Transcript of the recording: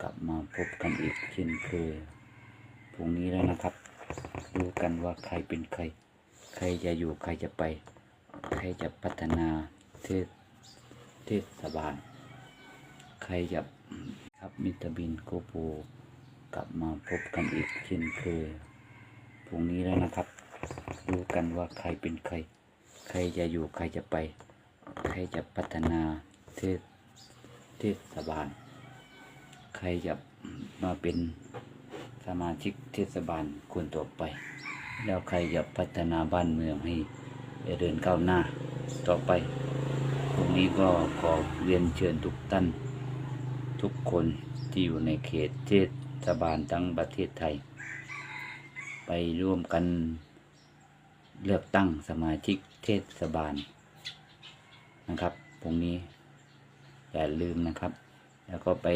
กลับมาพบกันอีกเช่นเคยพรุ่งนี้แล้วนะครับดูกันว่าใครเป็นใคร ใครจะอยู่ใครจะไป ใครจะพัฒนาเทศเทศบาล ใครจะครับมิตรบินโกโปกลับมาพบกันอีกเช่นเคยพรุ่งนี้แล้วนะครับดูกันว่าใครเป็นใคร ใครจะอยู่ใครจะไป ใครจะพัฒนาเทศเทศบาล ใครจะมาเป็นสมาชิกเทศบาลคนต่อไป แล้วใครจะพัฒนาบ้านเมืองให้เจริญก้าวหน้าต่อไปพรุ่งนี้ก็ขอเรียนเชิญทุกท่านทุกคนที่อยู่ในเขตเทศบาลทั้งประเทศไทย ไปร่วมกันเลือกตั้งสมาชิกเทศบาลนะครับพรุ่งนี้อย่าลืมนะครับ แล้วก็ไป